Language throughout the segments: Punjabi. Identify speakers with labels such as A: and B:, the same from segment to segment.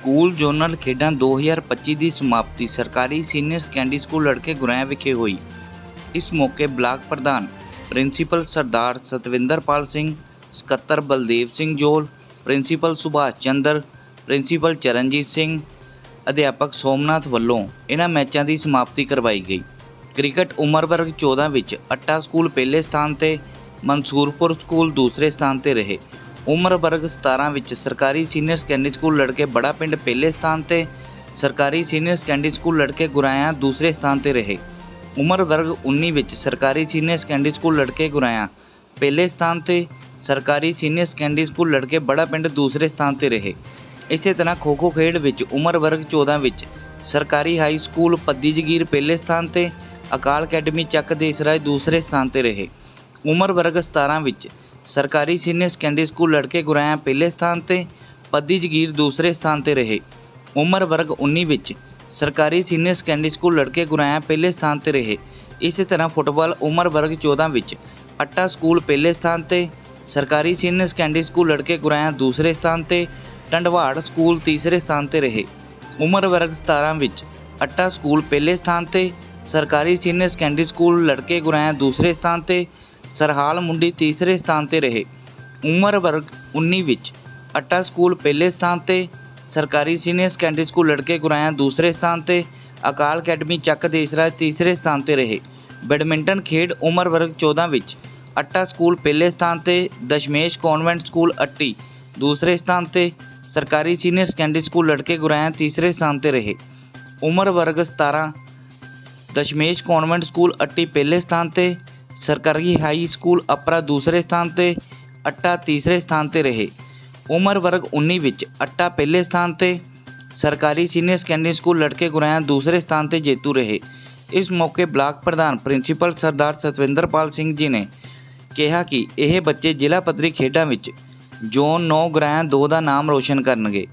A: ਸਕੂਲ ਜ਼ੋਨਲ ਖੇਡਾਂ 2025 ਦੀ ਸਮਾਪਤੀ ਸਰਕਾਰੀ ਸੀਨੀਅਰ ਸੈਕੰਡਰੀ ਸਕੂਲ ਲੜਕੇ ਗੁਰਾਇਆ ਵਿਖੇ ਹੋਈ। ਇਸ ਮੌਕੇ ਬਲਾਕ ਪ੍ਰਧਾਨ ਪ੍ਰਿੰਸੀਪਲ ਸਰਦਾਰ ਸਤਵਿੰਦਰਪਾਲ ਸਿੰਘ, ਸਕੱਤਰ ਬਲਦੇਵ ਸਿੰਘ ਜੋਲ, ਪ੍ਰਿੰਸੀਪਲ ਸੁਭਾਸ਼ ਚੰਦਰ, ਪ੍ਰਿੰਸੀਪਲ ਚਰਨਜੀਤ ਸਿੰਘ, ਅਧਿਆਪਕ ਸੋਮਨਾਥ ਵੱਲੋਂ ਇਹਨਾਂ ਮੈਚਾਂ ਦੀ ਸਮਾਪਤੀ ਕਰਵਾਈ ਗਈ। ਕ੍ਰਿਕਟ ਉਮਰ ਵਰਗ 14 ਵਿੱਚ ਅੱਟਾ ਸਕੂਲ ਪਹਿਲੇ ਸਥਾਨ ਤੇ, ਮਨਸੂਰਪੁਰ ਸਕੂਲ ਦੂਸਰੇ ਸਥਾਨ ਤੇ ਰਹੇ। ਉਮਰ ਵਰਗ 17 ਵਿੱਚ ਸਰਕਾਰੀ ਸੀਨੀਅਰ ਸੈਕੰਡਰੀ ਸਕੂਲ ਲੜਕੇ ਬੜਾ ਪਿੰਡ ਪਹਿਲੇ ਸਥਾਨ ਤੇ, ਸਰਕਾਰੀ ਸੀਨੀਅਰ ਸੈਕੰਡਰੀ ਸਕੂਲ ਲੜਕੇ ਗੁਰਾਇਆ ਦੂਸਰੇ ਸਥਾਨ ਤੇ ਰਹੇ। ਉਮਰ ਵਰਗ 19 ਵਿੱਚ ਸਰਕਾਰੀ ਸੀਨੀਅਰ ਸੈਕੰਡਰੀ ਸਕੂਲ ਲੜਕੇ ਗੁਰਾਇਆ ਪਹਿਲੇ ਸਥਾਨ ਤੇ, ਸਰਕਾਰੀ ਸੀਨੀਅਰ ਸੈਕੰਡਰੀ ਸਕੂਲ ਲੜਕੇ ਬੜਾ ਪਿੰਡ ਦੂਸਰੇ ਸਥਾਨ ਤੇ ਰਹੇ। ਇਸੇ ਤਰ੍ਹਾਂ ਖੋ ਖੋ ਖੇਡ ਵਿੱਚ ਉਮਰ ਵਰਗ 14 ਵਿੱਚ ਸਰਕਾਰੀ ਹਾਈ ਸਕੂਲ ਪੱਦੀ ਜਗੀਰ ਪਹਿਲੇ ਸਥਾਨ ਤੇ, ਅਕਾਲ ਅਕੈਡਮੀ ਚੱਕ ਦੇਸਰਾਏ ਦੂਸਰੇ ਸਥਾਨ ਤੇ ਰਹੇ। ਉਮਰ ਵਰਗ 17 ਵਿੱਚ ਸਰਕਾਰੀ ਸੀਨੀਅਰ ਸੈਕੰਡਰੀ ਸਕੂਲ ਲੜਕੇ ਗੁਰਾਇਆ ਪਹਿਲੇ ਸਥਾਨ ਤੇ, ਪੱਦੀ ਜਗੀਰ ਦੂਸਰੇ ਸਥਾਨ ਤੇ ਰਹੇ। ਉਮਰ ਵਰਗ 19 ਵਿੱਚ ਸਰਕਾਰੀ ਸੀਨੀਅਰ ਸੈਕੰਡਰੀ ਸਕੂਲ ਲੜਕੇ ਗੁਰਾਇਆ ਪਹਿਲੇ ਸਥਾਨ ਤੇ ਰਹੇ। ਇਸੇ ਤਰ੍ਹਾਂ ਫੁੱਟਬਾਲ ਉਮਰ ਵਰਗ 14 ਵਿੱਚ ਅੱਟਾ ਸਕੂਲ ਪਹਿਲੇ ਸਥਾਨ ਤੇ, ਸਰਕਾਰੀ ਸੀਨੀਅਰ ਸੈਕੰਡਰੀ ਸਕੂਲ ਲੜਕੇ ਗੁਰਾਇਆ ਦੂਸਰੇ ਸਥਾਨ ਤੇ, ਟੰਡਵਾੜ ਸਕੂਲ ਤੀਸਰੇ ਸਥਾਨ ਤੇ ਰਹੇ। ਉਮਰ ਵਰਗ 17 ਵਿੱਚ ਅੱਟਾ ਸਕੂਲ ਪਹਿਲੇ ਸਥਾਨ ਤੇ, ਸਰਕਾਰੀ ਸੀਨੀਅਰ ਸੈਕੰਡਰੀ ਸਕੂਲ ਲੜਕੇ ਗੁਰਾਇਆ ਦੂਸਰੇ ਸਥਾਨ ਤੇ ਸਰਹਾਲ ਮੁੰਡੀ ਤੀਸਰੇ ਸਥਾਨ ਤੇ ਰਹੇ। ਉਮਰ ਵਰਗ 19 ਵਿੱਚ ਅੱਟਾ ਸਕੂਲ ਪਹਿਲੇ ਸਥਾਨ ਤੇ, ਸਰਕਾਰੀ ਸੀਨੀਅਰ ਸੈਕੰਡਰੀ ਸਕੂਲ ਲੜਕੇ ਗੁਰਾਇਆ ਦੂਸਰੇ ਸਥਾਨ ਤੇ, ਅਕਾਲ ਅਕੈਡਮੀ ਚੱਕ ਦੇਸਰਾਜ ਤੀਸਰੇ ਸਥਾਨ ਤੇ ਰਹੇ। ਬੈਡਮਿੰਟਨ ਖੇਡ ਉਮਰ ਵਰਗ 14 ਵਿੱਚ ਅੱਟਾ ਸਕੂਲ ਪਹਿਲੇ ਸਥਾਨ ਤੇ, ਦਸ਼ਮੇਸ਼ ਕਨਵੈਂਟ ਸਕੂਲ ਅੱਟੀ ਦੂਸਰੇ ਸਥਾਨ ਤੇ, ਸਰਕਾਰੀ ਸੀਨੀਅਰ ਸੈਕੰਡਰੀ ਸਕੂਲ ਲੜਕੇ ਗੁਰਾਇਆ ਤੀਸਰੇ ਸਥਾਨ ਤੇ ਰਹੇ। ਉਮਰ ਵਰਗ 17 ਦਸ਼ਮੇਸ਼ ਕਨਵੈਂਟ ਸਕੂਲ ਅੱਟੀ ਪਹਿਲੇ ਸਥਾਨ ਤੇ ਸਰਕਾਰੀ ਹਾਈ ਸਕੂਲ ਅਪਰਾ ਦੂਸਰੇ ਸਥਾਨ ਤੇ, ਅੱਟਾ ਤੀਸਰੇ ਸਥਾਨ ਤੇ ਰਹੇ। ਉਮਰ ਵਰਗ 19 ਵਿੱਚ ਅੱਟਾ ਪਹਿਲੇ ਸਥਾਨ ਤੇ, ਸਰਕਾਰੀ ਸੀਨੀਅਰ ਸੈਕੰਡਰੀ ਸਕੂਲ ਲੜਕੇ ਗੁਰਾਇਆ ਦੂਸਰੇ ਸਥਾਨ ਤੇ ਜੇਤੂ ਰਹੇ। ਇਸ ਮੌਕੇ ਬਲਾਕ ਪ੍ਰਧਾਨ ਪ੍ਰਿੰਸੀਪਲ ਸਰਦਾਰ ਸਤਵਿੰਦਰਪਾਲ ਸਿੰਘ ਜੀ ਨੇ ਕਿਹਾ ਕਿ ਇਹ ਬੱਚੇ ਜ਼ਿਲ੍ਹਾ ਪੱਧਰੀ ਖੇਡਾਂ ਵਿੱਚ ਜ਼ੋਨ 9 ਗੁਰਾਇਆ 2 ਦਾ ਨਾਮ ਰੋਸ਼ਨ ਕਰਨਗੇ।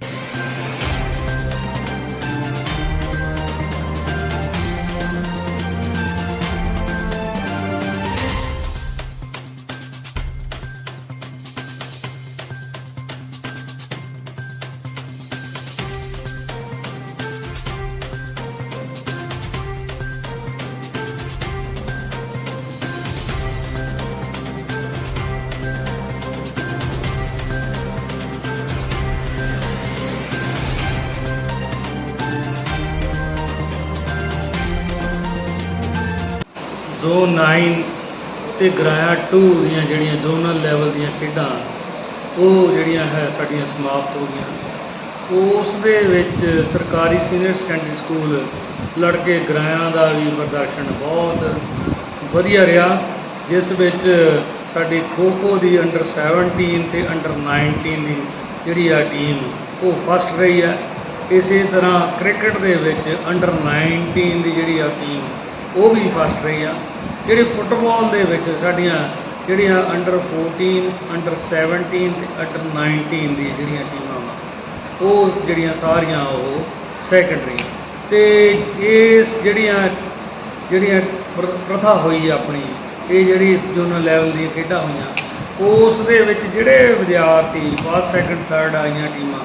B: ਜ਼ੋਨ 9 ਤੇ ਗਰਾਇਆ 2 ਦੀਆਂ ਜਿਹੜੀਆਂ ਜ਼ੋਨਲ ਲੈਵਲ ਦੀਆਂ ਖੇਡਾਂ, ਉਹ ਜਿਹੜੀਆਂ ਹੈ ਸਾਡੀਆਂ ਸਮਾਪਤ ਹੋ ਗਈਆਂ। ਉਸ ਦੇ ਵਿੱਚ ਸਰਕਾਰੀ ਸੀਨੀਅਰ ਸੈਕੰਡਰੀ ਸਕੂਲ ਲੜਕੇ ਗਰਾਇਆਂ ਦਾ ਵੀ ਪ੍ਰਦਰਸ਼ਨ ਬਹੁਤ ਵਧੀਆ ਰਿਹਾ, ਜਿਸ ਵਿੱਚ ਸਾਡੀ ਖੋ ਖੋ ਦੀ ਅੰਡਰ 17 ਤੇ ਅੰਡਰ 19 ਦੀ ਜਿਹੜੀ ਆ ਟੀਮ ਉਹ ਫਸਟ ਰਹੀ ਹੈ। ਇਸੇ ਤਰ੍ਹਾਂ ਕ੍ਰਿਕਟ ਦੇ ਵਿੱਚ ਅੰਡਰ 19 ਦੀ ਜਿਹੜੀ ਆ ਟੀਮ ਉਹ ਵੀ ਫਸਟ ਰਹੀ ਆ। ਜਿਹੜੀ ਫੁੱਟਬਾਲ ਦੇ ਵਿੱਚ ਸਾਡੀਆਂ ਜਿਹੜੀਆਂ ਅੰਡਰ 14 ਅੰਡਰ 17 ਤੇ ਅੰਡਰ 19 ਦੀ ਜਿਹੜੀਆਂ ਟੀਮਾਂ ਵਾ, ਉਹ ਜਿਹੜੀਆਂ ਸਾਰੀਆਂ ਉਹ ਸੈਕੰਡਰੀ ਤੇ ਇਸ ਜਿਹੜੀਆਂ ਜਿਹੜੀਆਂ ਪ੍ਰ- ਪ੍ਰਥਾ ਹੋਈ ਆਪਣੀ, ਇਹ ਜਿਹੜੀ ਜੋਨਲ ਲੈਵਲ ਦੀਆਂ ਖੇਡਾਂ ਹੋਈਆਂ, ਉਸ ਦੇ ਵਿੱਚ ਜਿਹੜੇ ਵਿਦਿਆਰਥੀ ਫਸਟ ਸੈਕੰਡ ਥਰਡ ਆਈਆਂ ਟੀਮਾਂ,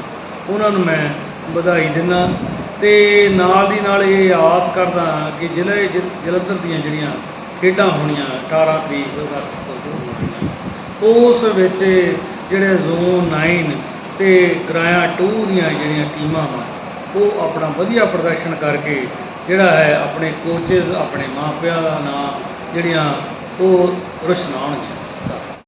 B: ਉਹਨਾਂ ਨੂੰ ਮੈਂ ਵਧਾਈ ਦਿੰਦਾ। ਤੇ ਨਾਲ ਦੀ ਨਾਲ ਇਹ ਆਸ ਕਰਦਾ ਕਿ ਜ਼ਿਲ੍ਹੇ ਜ- ਜਲੰਧਰ ਦੀਆਂ ਜਿਹੜੀਆਂ ਖੇਡਾਂ ਹੋਣੀਆਂ 18 ਤਰੀਕ ਅਗਸਤ ਤੋਂ ਸ਼ੁਰੂ ਹੋਣੀਆਂ, ਉਸ ਵਿੱਚ ਜਿਹੜੇ ਜ਼ੋਨ 9 ਤੇ ਕਿਰਾਇਆ 2 ਦੀਆਂ ਜਿਹੜੀਆਂ ਟੀਮਾਂ ਵਾ, ਉਹ ਆਪਣਾ ਵਧੀਆ ਪ੍ਰਦਰਸ਼ਨ ਕਰਕੇ ਜਿਹੜਾ ਹੈ ਆਪਣੇ ਕੋਚਸ ਆਪਣੇ ਮਾਪਿਆਂ ਦਾ ਨਾਂ ਜਿਹੜੀਆਂ ਉਹ ਰੁਸ਼ਨਾਉਣਗੇ